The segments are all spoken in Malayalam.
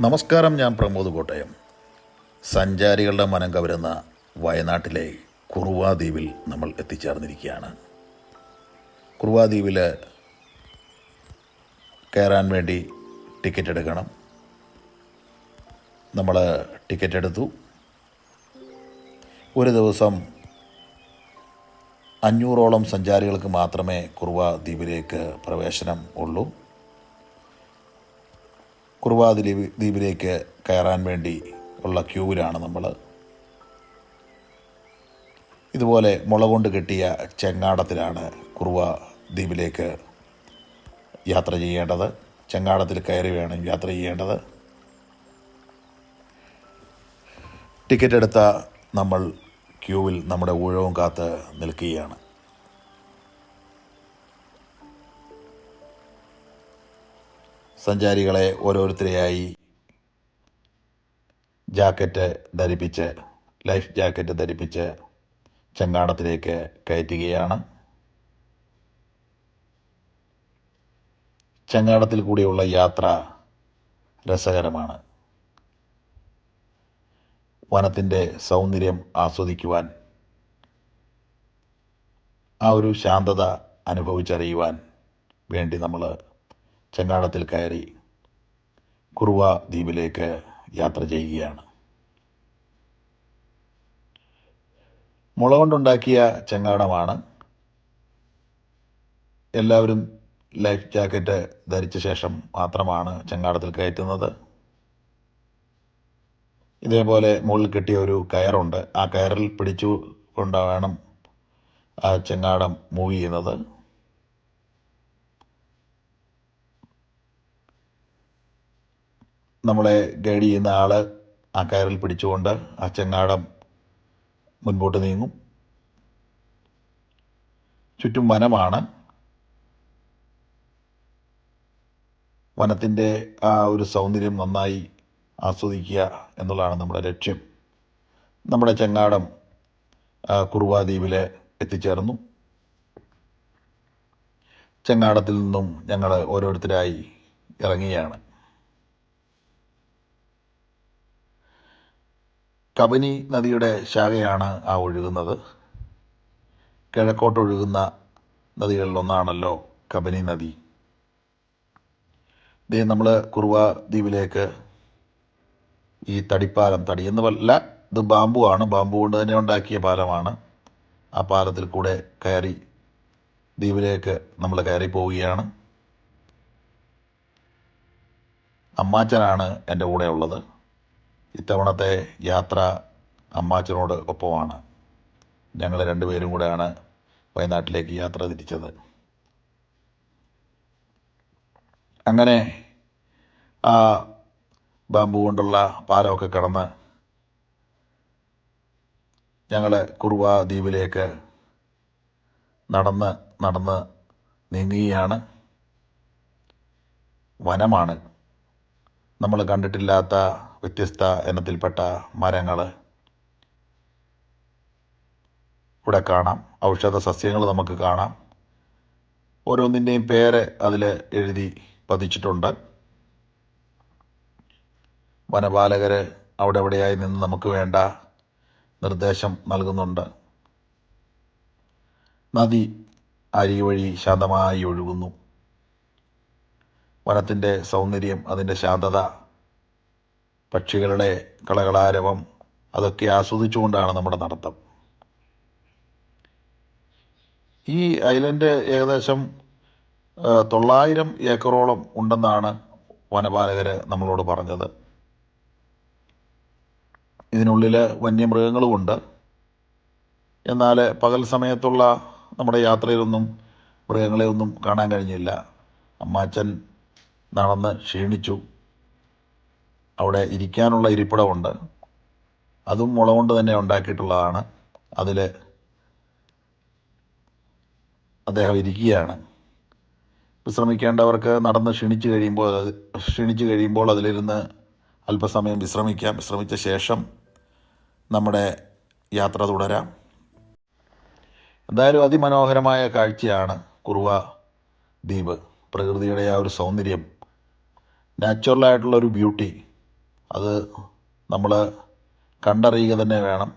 നമസ്കാരം ഞാൻ പ്രമോദ് കോട്ടയം. സഞ്ചാരികളുടെ മനം കവരുന്ന വയനാട്ടിലെ കുറുവാ ദ്വീപിൽ നമ്മൾ എത്തിച്ചേർന്നിരിക്കുകയാണ്. കുറുവാ ദ്വീപിൽ കയറാൻ വേണ്ടി ടിക്കറ്റ് എടുക്കണം. നമ്മൾ ടിക്കറ്റ് എടുത്തു. ഒരു ദിവസം അഞ്ഞൂറോളം സഞ്ചാരികൾക്ക് മാത്രമേ കുറുവ ദ്വീപിലേക്ക് പ്രവേശനം ഉള്ളൂ. കുറുവ ദ്വീപ് ദ്വീപിലേക്ക് കയറാൻ വേണ്ടി ഉള്ള ക്യൂവിലാണ് നമ്മൾ ഇതുപോലെ മുള കൊണ്ട് കെട്ടിയ ചെങ്ങാടത്തിലാണ് കുറുവ ദ്വീപിലേക്ക് യാത്ര ചെയ്യേണ്ടത്. ചെങ്ങാടത്തിൽ കയറി വേണം യാത്ര ചെയ്യേണ്ടത്. ടിക്കറ്റ് എടുത്ത നമ്മൾ ക്യൂവിൽ നമ്മുടെ ഊഴവും കാത്ത് നിൽക്കുകയാണ്. സഞ്ചാരികളെ ഓരോരുത്തരെയായി ജാക്കറ്റ് ധരിപ്പിച്ച് ലൈഫ് ജാക്കറ്റ് ധരിപ്പിച്ച് ചെങ്ങാടത്തിലേക്ക് കയറ്റുകയാണ്. ചെങ്ങാടത്തിൽ കൂടിയുള്ള യാത്ര രസകരമാണ്. വനത്തിന്റെ സൗന്ദര്യം ആസ്വദിക്കുവാൻ ആ ഒരു ശാന്തത അനുഭവിച്ചറിയുവാൻ വേണ്ടി നമ്മൾ ചെങ്ങാടത്തിൽ കയറി കുറുവ ദ്വീപിലേക്ക് യാത്ര ചെയ്യുകയാണ്. മുള കൊണ്ടുണ്ടാക്കിയ ചെങ്ങാടമാണ് എല്ലാവരും ലൈഫ് ജാക്കറ്റ് ധരിച്ച ശേഷം മാത്രമാണ് ചെങ്ങാടത്തിൽ കയറ്റുന്നത്. ഇതേപോലെ മുകളിൽ കെട്ടിയ ഒരു കയറുണ്ട്. ആ കയറിൽ പിടിച്ചു കൊണ്ട് വേണം ആ ചെങ്ങാടം മൂവ് ചെയ്യുന്നത്. നമ്മളെ ഗൈഡ് ചെയ്യുന്ന ആൾ ആ കയറിൽ പിടിച്ചുകൊണ്ട് ആ ചെങ്ങാടം മുൻപോട്ട് നീങ്ങും. ചുറ്റും വനമാണ്. വനത്തിന്റെ ആ ഒരു സൗന്ദര്യം നന്നായി ആസ്വദിക്കുക എന്നുള്ളതാണ് നമ്മുടെ ലക്ഷ്യം. നമ്മുടെ ചെങ്ങാടം കുറുവാ ദ്വീപിൽ എത്തിച്ചേർന്നു. ചെങ്ങാടത്തിൽ നിന്നും ഞങ്ങൾ ഓരോരുത്തരായി ഇറങ്ങുകയാണ്. കബനി നദിയുടെ ശാഖയാണ് ആ ഒഴുകുന്നത്. കിഴക്കോട്ടൊഴുകുന്ന നദികളിലൊന്നാണല്ലോ കബനി നദി. ഇതേ നമ്മൾ കുറുവ ദ്വീപിലേക്ക് ഈ തടിപ്പാലം തടി എന്ന് പറയില്ല ഇത് ബാമ്പു ആണ്. ബാമ്പു കൊണ്ട് തന്നെ ഉണ്ടാക്കിയ പാലമാണ്. ആ പാലത്തിൽ കൂടെ കയറി ദ്വീപിലേക്ക് നമ്മൾ കയറി പോവുകയാണ്. അമ്മാച്ചനാണ് എന്റെ കൂടെ ഉള്ളത് ഇത്തവണത്തെ യാത്ര അമ്മാച്ചനോട് ഒപ്പമാണ്. ഞങ്ങൾ രണ്ടുപേരും കൂടെയാണ് വയനാട്ടിലേക്ക് യാത്ര തിരിച്ചത്. അങ്ങനെ ആ ബാമ്പു കൊണ്ടുള്ള പാലമൊക്കെ കടന്ന് ഞങ്ങൾ കുറുവ ദ്വീപിലേക്ക് നടന്ന് നടന്ന് നീങ്ങുകയാണ്. വനമാണ്. നമ്മൾ കണ്ടിട്ടില്ലാത്ത വ്യത്യസ്ത ഇനത്തിൽപ്പെട്ട മരങ്ങൾ ഇവിടെ കാണാം. ഔഷധ സസ്യങ്ങൾ നമുക്ക് കാണാം. ഓരോന്നിന്റെയും പേര് അതിൽ എഴുതി പതിച്ചിട്ടുണ്ട്. വനപാലകർ അവിടെ എവിടെയായി നിന്ന് നമുക്ക് വേണ്ട നിർദ്ദേശം നൽകുന്നുണ്ട്. നദി അരി വഴി ശാന്തമായി ഒഴുകുന്നു. വനത്തിന്റെ സൗന്ദര്യം അതിന്റെ ശാന്തത പക്ഷികളുടെ കളകളാരവം അതൊക്കെ ആസ്വദിച്ചുകൊണ്ടാണ് നമ്മുടെ നടത്തം. ഈ ഐലൻഡ് ഏകദേശം തൊള്ളായിരം ഏക്കറോളം ഉണ്ടെന്നാണ് വനപാലകർ നമ്മളോട് പറഞ്ഞത്. ഇതിനുള്ളിൽ വന്യമൃഗങ്ങളുമുണ്ട്. എന്നാൽ പകൽ സമയത്തുള്ള നമ്മുടെ യാത്രയിലൊന്നും മൃഗങ്ങളെ ഒന്നും കാണാൻ കഴിഞ്ഞില്ല. അമ്മാച്ചൻ നടന്ന് ക്ഷീണിച്ചു. അവിടെ ഇരിക്കാനുള്ള ഇരിപ്പിടമുണ്ട് അതും മുള കൊണ്ട് തന്നെ ഉണ്ടാക്കിയിട്ടുള്ളതാണ്. അതിൽ അദ്ദേഹം ഇരിക്കുകയാണ്. വിശ്രമിക്കേണ്ടവർക്ക് നടന്ന് ക്ഷണിച്ചു കഴിയുമ്പോൾ ക്ഷീണിച്ച് കഴിയുമ്പോൾ അതിലിരുന്ന് അല്പസമയം വിശ്രമിക്കാം. വിശ്രമിച്ച ശേഷം നമ്മുടെ യാത്ര തുടരാം. എന്തായാലും അതിമനോഹരമായ കാഴ്ചയാണ് കുറുവ ദ്വീപ്. പ്രകൃതിയുടെ ആ ഒരു സൗന്ദര്യം നാച്ചുറലായിട്ടുള്ള ഒരു ബ്യൂട്ടി. അത് നമ്മൾ കണ്ടറിയുക തന്നെ വേണം.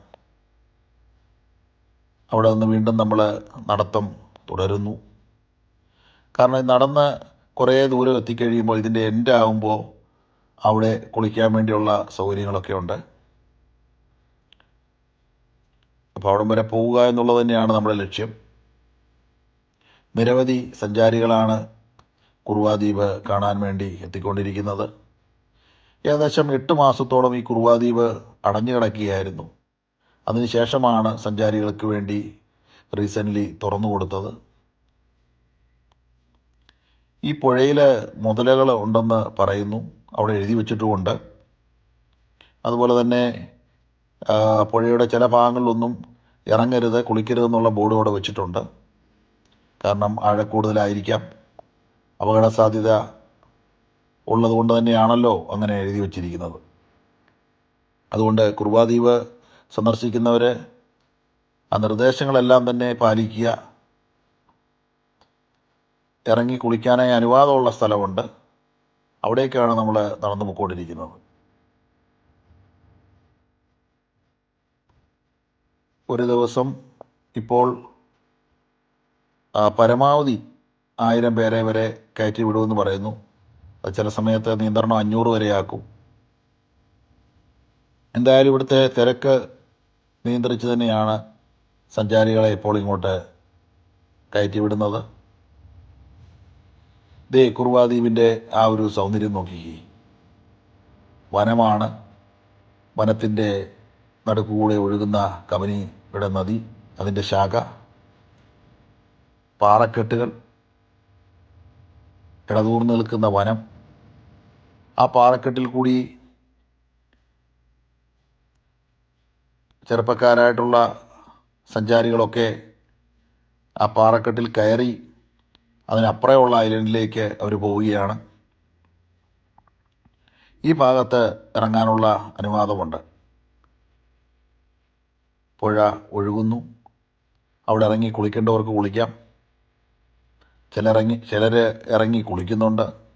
അവിടെ നിന്ന് വീണ്ടും നമ്മൾ നടത്തം തുടരുന്നു. കാരണം നടന്ന് കുറേ ദൂരം എത്തിക്കഴിയുമ്പോൾ ഇതിന്റെ എൻഡ് ആകുമ്പോൾ അവിടെ കുളിക്കാൻ വേണ്ടിയുള്ള സൗകര്യങ്ങളൊക്കെ ഉണ്ട്. അപ്പോൾ അവിടം വരെ പോവുക എന്നുള്ളത് തന്നെയാണ് നമ്മുടെ ലക്ഷ്യം. നിരവധി സഞ്ചാരികളാണ് കുറുവാദ്വീപ് കാണാൻ വേണ്ടി എത്തിക്കൊണ്ടിരിക്കുന്നത്. ഏകദേശം എട്ട് മാസത്തോളം ഈ കുറുവാദ്വീപ് അടഞ്ഞു കിടക്കുകയായിരുന്നു. അതിനുശേഷമാണ് സഞ്ചാരികൾക്ക് വേണ്ടി റീസെന്റ്ലി തുറന്നു കൊടുത്തത്. ഈ പുഴയിൽ മുതലകൾ ഉണ്ടെന്ന് പറയുന്നു. അവിടെ എഴുതി വെച്ചിട്ടുമുണ്ട്. അതുപോലെ തന്നെ പുഴയുടെ ചില ഭാഗങ്ങളിലൊന്നും ഇറങ്ങരുത് കുളിക്കരുതെന്നുള്ള ബോർഡ് അവിടെ വെച്ചിട്ടുണ്ട്. കാരണം ആഴക്കൂടുതലായിരിക്കാം. അപകട സാധ്യത ഉള്ളതുകൊണ്ട് തന്നെയാണല്ലോ അങ്ങനെ എഴുതി വച്ചിരിക്കുന്നത്. അതുകൊണ്ട് കുർബാദ്വീപ് സന്ദർശിക്കുന്നവർ ആ നിർദ്ദേശങ്ങളെല്ലാം തന്നെ പാലിക്കുക. ഇറങ്ങി കുളിക്കാനായി അനുവാദമുള്ള സ്ഥലമുണ്ട്. അവിടേക്കാണ് നമ്മൾ നടന്നു പോയിക്കൊണ്ടിരിക്കുന്നത്. ഒരു ദിവസം ഇപ്പോൾ പരമാവധി ആയിരം പേരെ വരെ കയറ്റി വിടുമെന്ന് പറയുന്നു. ചില സമയത്ത് നിയന്ത്രണം അഞ്ഞൂറ് വരെയാക്കും. എന്തായാലും ഇവിടുത്തെ തിരക്ക് നിയന്ത്രിച്ച് തന്നെയാണ് സഞ്ചാരികളെ ഇപ്പോൾ ഇങ്ങോട്ട് കയറ്റി വിടുന്നത് ദേ കുർവാദ്വീപിന്റെ ആ ഒരു സൗന്ദര്യം നോക്കി. വനമാണ്. വനത്തിന്റെ നടുക്കുകൂടെ ഒഴുകുന്ന കബനിയുടെ നദി അതിന്റെ ശാഖ. പാറക്കെട്ടുകൾ. ഇടതൂർന്ന് നിൽക്കുന്ന വനം ആ പാറക്കെട്ടിൽ കൂടി ചെറുപ്പക്കാരായിട്ടുള്ള സഞ്ചാരികളൊക്കെ ആ പാറക്കെട്ടിൽ കയറി അതിനപ്പുറമുള്ള ഐലൻഡിലേക്ക് അവർ പോവുകയാണ്. ഈ ഭാഗത്ത് ഇറങ്ങാനുള്ള അനുവാദമുണ്ട്. പുഴ ഒഴുകുന്നു. അവിടെ ഇറങ്ങി കുളിക്കേണ്ടവർക്ക് കുളിക്കാം. ചിലറിറങ്ങി ചിലർ ഇറങ്ങി കുളിക്കുന്നുണ്ട്.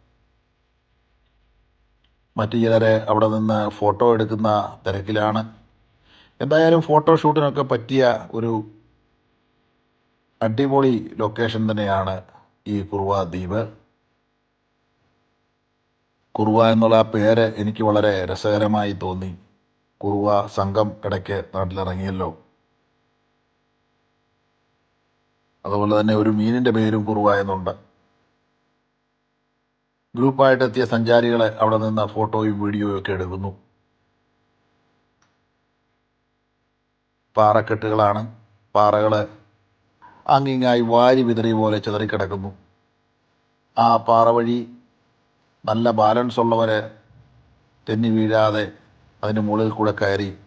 മറ്റു ചിലർ അവിടെ നിന്ന് ഫോട്ടോ എടുക്കുന്ന തിരക്കിലാണ്. എന്തായാലും ഫോട്ടോ ഷൂട്ടിനൊക്കെ പറ്റിയ ഒരു അടിപൊളി ലൊക്കേഷൻ തന്നെയാണ് ഈ കുറുവ ദ്വീപ്. കുറുവ എന്നുള്ള ആ പേര് എനിക്ക് വളരെ രസകരമായി തോന്നി. കുറുവ സംഘം ഇടയ്ക്ക് നാട്ടിലിറങ്ങിയല്ലോ. അതുപോലെ തന്നെ ഒരു മീനിന്റെ പേരും കുറുവ എന്നുണ്ട് ഗ്രൂപ്പായിട്ട് എത്തിയ സഞ്ചാരികളെ അവിടെ നിന്ന് ഫോട്ടോയും വീഡിയോയും ഒക്കെ എടുക്കുന്നു. പാറക്കെട്ടുകളാണ്. പാറകൾ അങ്ങിങ്ങായി വാരി വിതറി പോലെ ചിതറിക്കിടക്കുന്നു. ആ പാറ വഴി നല്ല ബാലൻസ് ഉള്ളവരെ തെന്നി വീഴാതെ അതിന് മുകളിൽ കൂടെ കയറി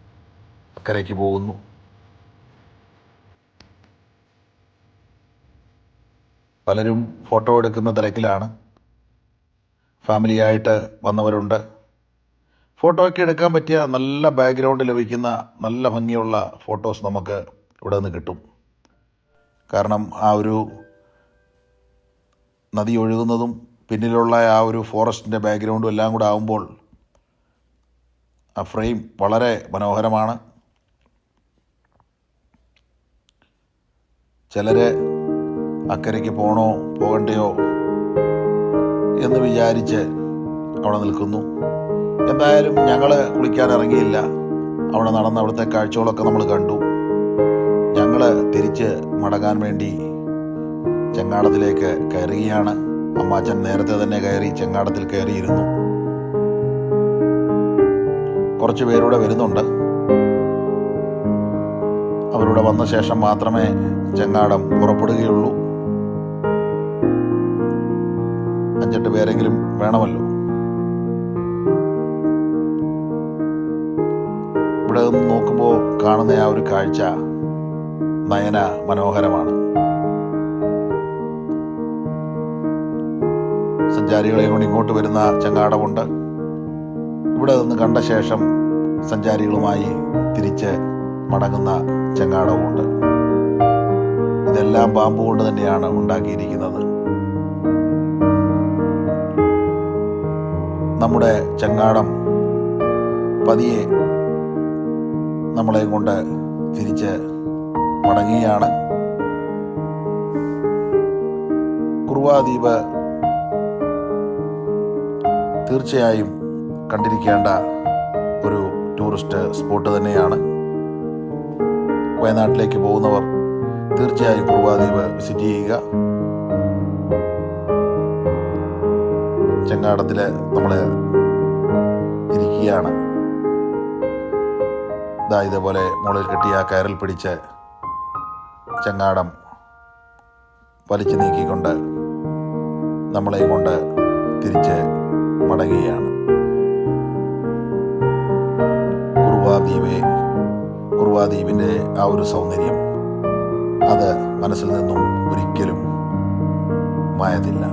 അക്കരയ്ക്ക് പോകുന്നു. പലരും ഫോട്ടോ എടുക്കുന്ന തിരക്കിലാണ്. ഫാമിലിയായിട്ട് വന്നവരുണ്ട്. ഫോട്ടോയൊക്കെ എടുക്കാൻ പറ്റിയ നല്ല ബാക്ക്ഗ്രൗണ്ട് ലഭിക്കുന്ന നല്ല ഭംഗിയുള്ള ഫോട്ടോസ് നമുക്ക് ഇവിടെ നിന്ന് കിട്ടും. കാരണം ആ ഒരു നദി ഒഴുകുന്നതും പിന്നിലുള്ള ആ ഒരു ഫോറസ്റ്റിന്റെ ബാക്ക്ഗ്രൗണ്ടും എല്ലാം കൂടെ ആകുമ്പോൾ ആ ഫ്രെയിം വളരെ മനോഹരമാണ്. ചിലർ അക്കരയ്ക്ക് പോണോ പോകണ്ടയോ എന്ന് വിചാരിച്ച് അവിടെ നിൽക്കുന്നു. എന്തായാലും ഞങ്ങൾ കുളിക്കാൻ ഇറങ്ങിയില്ല. അവിടെ നടന്ന അവിടുത്തെ കാഴ്ചകളൊക്കെ നമ്മൾ കണ്ടു. ഞങ്ങൾ തിരിച്ച് മടങ്ങാൻ വേണ്ടി ചെങ്ങാടത്തിലേക്ക് കയറുകയാണ്. അമ്മാച്ചൻ നേരത്തെ തന്നെ കയറി ചെങ്ങാടത്തിൽ കയറിയിരുന്നു. കുറച്ച് പേരൂടെ വരുന്നുണ്ട്. അവരൂടെ വന്ന ശേഷം മാത്രമേ ചെങ്ങാടം പുറപ്പെടുകയുള്ളൂ. അഞ്ചെട്ട് പേരെങ്കിലും വേണമല്ലോ. ഇവിടെ നിന്ന് നോക്കുമ്പോൾ കാണുന്ന ആ ഒരു കാഴ്ച നയന മനോഹരമാണ്. സഞ്ചാരികളെ കൊണ്ട് ഇങ്ങോട്ട് വരുന്ന ചങ്ങാടമുണ്ട്. ഇവിടെ നിന്ന് കണ്ട ശേഷം സഞ്ചാരികളുമായി തിരിച്ച് മടങ്ങുന്ന ചങ്ങാടവുമുണ്ട്. ഇതെല്ലാം പാമ്പ് കൊണ്ട് തന്നെയാണ് ഉണ്ടാക്കിയിരിക്കുന്നത്. നമ്മുടെ ചങ്ങാടം പതിയെ നമ്മളെ കൊണ്ട് തിരിച്ച് മടങ്ങുകയാണ്. കുറുവാദ്വീപ് തീർച്ചയായും കണ്ടിരിക്കേണ്ട ഒരു ടൂറിസ്റ്റ് സ്പോട്ട് തന്നെയാണ്. വയനാട്ടിലേക്ക് പോകുന്നവർ തീർച്ചയായും കുറുവാദ്വീപ് വിസിറ്റ് ചെയ്യുക. ചെങ്ങാടത്തിൽ നമ്മൾ ഇരിക്കുകയാണ്. ഇതാ ഇതേപോലെ മുകളിൽ കെട്ടിയ കയറിൽ പിടിച്ച് ചെങ്ങാടം വലിച്ചു നീക്കിക്കൊണ്ട് നമ്മളെയും കൊണ്ട് തിരിച്ച് മടങ്ങുകയാണ്. കുറുവാദ്വീപെ കുറുവാദ്വീപിന്റെ ആ ഒരു സൗന്ദര്യം അത് മനസ്സിൽ നിന്നും ഒരിക്കലും മായതില്ല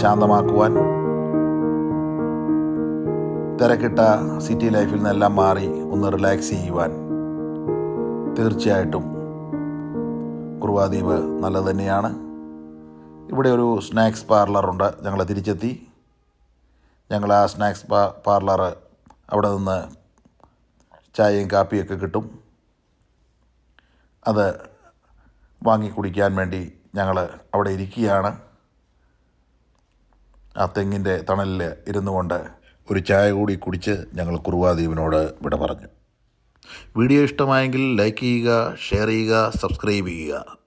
ശാന്തമാക്കുവാൻ തിരക്കിട്ട സിറ്റി ലൈഫിൽ നിന്നെല്ലാം മാറി ഒന്ന് റിലാക്സ് ചെയ്യുവാൻ തീർച്ചയായിട്ടും കുറുവാദ്വീപ് നല്ലത് തന്നെയാണ്. ഇവിടെ ഒരു സ്നാക്സ് പാർലറുണ്ട് ഞങ്ങൾ തിരിച്ചെത്തി. ഞങ്ങൾ ആ സ്നാക്സ് പാ പാർലർ അവിടെ നിന്ന് ചായയും കാപ്പിയൊക്കെ കിട്ടും. അത് വാങ്ങി കുടിക്കാൻ വേണ്ടി ഞങ്ങൾ അവിടെ ഇരിക്കുകയാണ്. ആ തെങ്ങിന്റെ തണലിൽ ഇരുന്നു കൊണ്ട് ഒരു ചായ കൂടി കുടിച്ച് ഞങ്ങൾ കുറുവാദ്വീപിനോട് വിട പറഞ്ഞു. വീഡിയോ ഇഷ്ടമായെങ്കിൽ ലൈക്ക് ചെയ്യുക ഷെയർ ചെയ്യുക സബ്സ്ക്രൈബ് ചെയ്യുക.